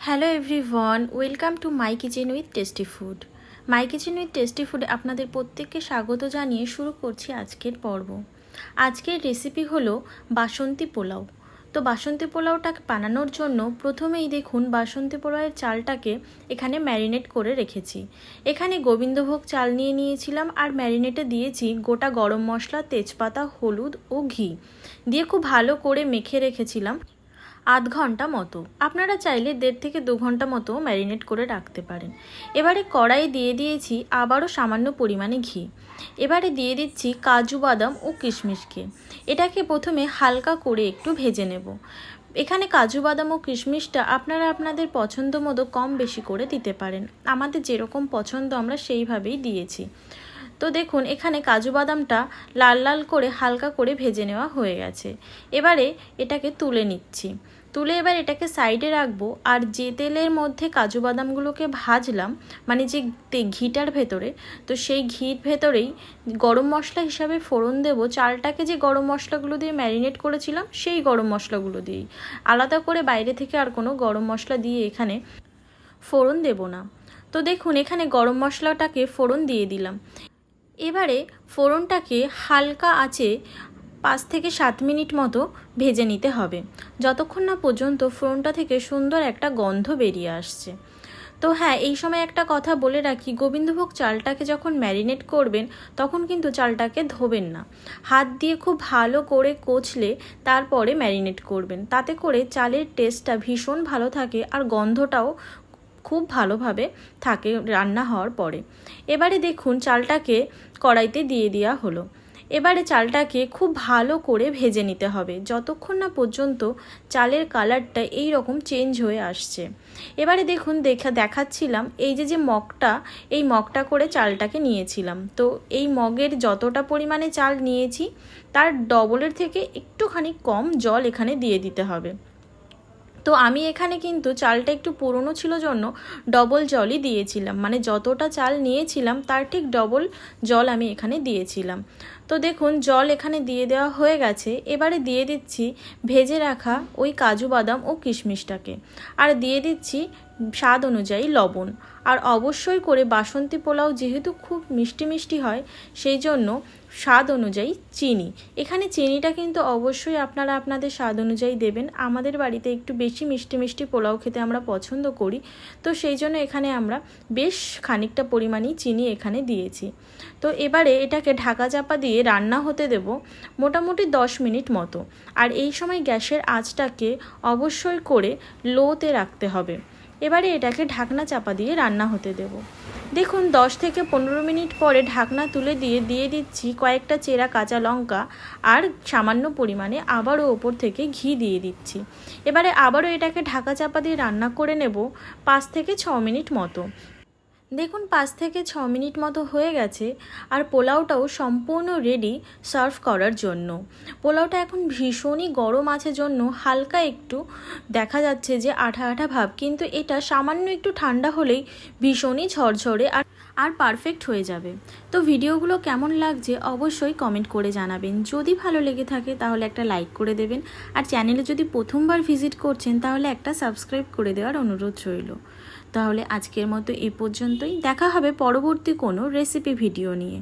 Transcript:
Hello everyone welcome to my kitchen with tasty food my kitchen with tasty food আপনাদের প্রত্যেককে স্বাগত জানিয়ে শুরু করছি আজকের পর্ব। আজকের রেসিপি হলো বাসন্তী পোলাও। তো বাসন্তী পোলাওটাকে বানানোর জন্য প্রথমেই দেখুন বাসন্তী পোলাওয়ের চালটাকে এখানে ম্যারিনেট করে রেখেছি। এখানে গোবিন্দভোগ চাল নিয়ে নিয়েছিলাম আর ম্যারিনেটে দিয়েছি গোটা গরম মশলা, তেজপাতা, হলুদ ও ঘি। দিয়ে খুব ভালো করে মেখে রেখেছিলাম। আধ ঘণ্টা মতো। আপনারা চাইলে দেড় থেকে দু ঘণ্টা মতো ম্যারিনেট করে রাখতে পারেন। এবারে কড়াই দিয়ে দিয়েছি আবারও সামান্য পরিমাণে ঘি। এবারে দিয়ে দিচ্ছি কাজু বাদাম ও কিশমিশকে। এটাকে প্রথমে হালকা করে একটু ভেজে নেব। এখানে কাজু বাদাম ও কিশমিশটা আপনারা আপনাদের পছন্দ মতো কম বেশি করে দিতে পারেন। আমাদের যেরকম পছন্দ আমরা সেইভাবেই দিয়েছি। তো দেখুন, এখানে কাজু বাদামটা লাল লাল করে হালকা করে ভেজে নেওয়া হয়ে গেছে। এবারে এটাকে তুলে নিচ্ছি। তুলে এবার এটাকে সাইডে রাখব আর যে তেলের মধ্যে কাজু বাদামগুলোকে ভাজলাম মানে যে ঘিটার ভেতরে, তো সেই ঘির ভেতরেই গরম মশলা হিসাবে ফোড়ন দেবো। চালটাকে যে গরম মশলাগুলো দিয়ে ম্যারিনেট করেছিলাম, সেই গরম মশলাগুলো দিয়েই। আলাদা করে বাইরে থেকে আর কোনো গরম মশলা দিয়ে এখানে ফোড়ন দেব না। তো দেখুন, এখানে গরম মশলাটাকে ফোড়ন দিয়ে দিলাম। এবারে ফোড়নটাকে হালকা আঁচে পাঁচ থেকে সাত মিনিট মতো ভেজে নিতে হবে। যতক্ষণ না পর্যন্ত ফোড়নটা থেকে সুন্দর একটা গন্ধ বেরিয়ে আসছে। তো হ্যাঁ এই সময় একটা কথা বলে রাখি, গোবিন্দভোগ চালটাকে যখন ম্যারিনেট করবেন, তখন কিন্তু চালটাকে ধোবেন না। হাত দিয়ে খুব ভালো করে কচলে তারপরে ম্যারিনেট করবেন। তাতে করে চালের টেস্টটা ভীষণ ভালো থাকে আর গন্ধটাও খুব ভালোভাবে থাকে রান্না হওয়ার পরে। এবারে দেখুন চালটাকে কড়াইতে দিয়ে দেওয়া হলো। এবারে চালটাকে খুব ভালো করে ভেজে নিতে হবে। যতক্ষণ না পর্যন্ত চালের কালারটা এই রকম চেঞ্জ হয়ে আসছে। এবারে দেখুন দেখা, দেখাচ্ছিলাম এই যে যে মগটা, এই মগটা করে চালটাকে নিয়েছিলাম। তো এই মগের যতটা পরিমাণে চাল নিয়েছি, তার ডবলের থেকে একটুখানি কম জল এখানে দিয়ে দিতে হবে। তো আমি এখানে কিন্তু চালটা একটু পুরনো ছিল জন্য ডবল জলই দিয়েছিলাম। মানে যতটা চাল নিয়েছিলাম, তার ঠিক ডবল জল আমি এখানে দিয়েছিলাম। তো দেখুন, জল এখানে দিয়ে দেওয়া হয়ে গেছে। এবারে দিয়ে দিচ্ছি ভেজে রাখা ওই কাজু বাদাম ও কিশমিশটাকে। আর দিয়ে দিচ্ছি স্বাদ অনুযায়ী লবণ। আর অবশ্যই করে বাসন্তী পোলাও যেহেতু খুব মিষ্টি মিষ্টি হয়, সেই জন্য স্বাদ অনুযায়ী চিনি। এখানে চিনিটা কিন্তু অবশ্যই আপনারা আপনাদের স্বাদ অনুযায়ী দেবেন। আমাদের বাড়িতে একটু বেশি মিষ্টি মিষ্টি পোলাও খেতে আমরা পছন্দ করি। তো সেই জন্য এখানে আমরা বেশ খানিকটা পরিমাণেই চিনি এখানে দিয়েছি। তো এবারে এটাকে ঢাকা চাপা দিয়ে রান্না হতে দেব মোটামুটি দশ মিনিট মতো। আর এই সময় গ্যাসের আঁচটাকে অবশ্যই করে লোতে রাখতে হবে। এবারে এটাকে ঢাকনা চাপা দিয়ে রান্না হতে দেব। দেখুন, দশ থেকে পনেরো মিনিট পরে ঢাকনা তুলে দিয়ে দিয়ে দিচ্ছি কয়েকটা চেরা কাঁচা লঙ্কা আর সামান্য পরিমাণে আবারও ওপর থেকে ঘি দিয়ে দিচ্ছি। এবারে আবারও এটাকে ঢাকা চাপা দিয়ে রান্না করে নেব পাঁচ থেকে ছ মিনিট মতো। দেখুন, পাঁচ থেকে ছ মিনিট মতো হয়ে গেছে আর পোলাওটাও সম্পূর্ণ রেডি সার্ভ করার জন্য। পোলাওটা এখন ভীষণই গরম আছে জন্য হালকা একটু দেখা যাচ্ছে যে আঠা আঠা ভাব, কিন্তু এটা সামান্য একটু ঠান্ডা হলেই ভীষণই ঝরঝরে আর আর পারফেক্ট হয়ে যাবে। তো ভিডিওগুলো কেমন লাগছে অবশ্যই কমেন্ট করে জানাবেন। যদি ভালো লেগে থাকে তাহলে একটা লাইক করে দেবেন। আর চ্যানেলে যদি প্রথমবার ভিজিট করছেন তাহলে একটা সাবস্ক্রাইব করে দেওয়ার অনুরোধ রইল। তাহলে আজকের মতো এ পর্যন্তই। দেখা হবে পরবর্তী কোনো রেসিপি ভিডিও নিয়ে।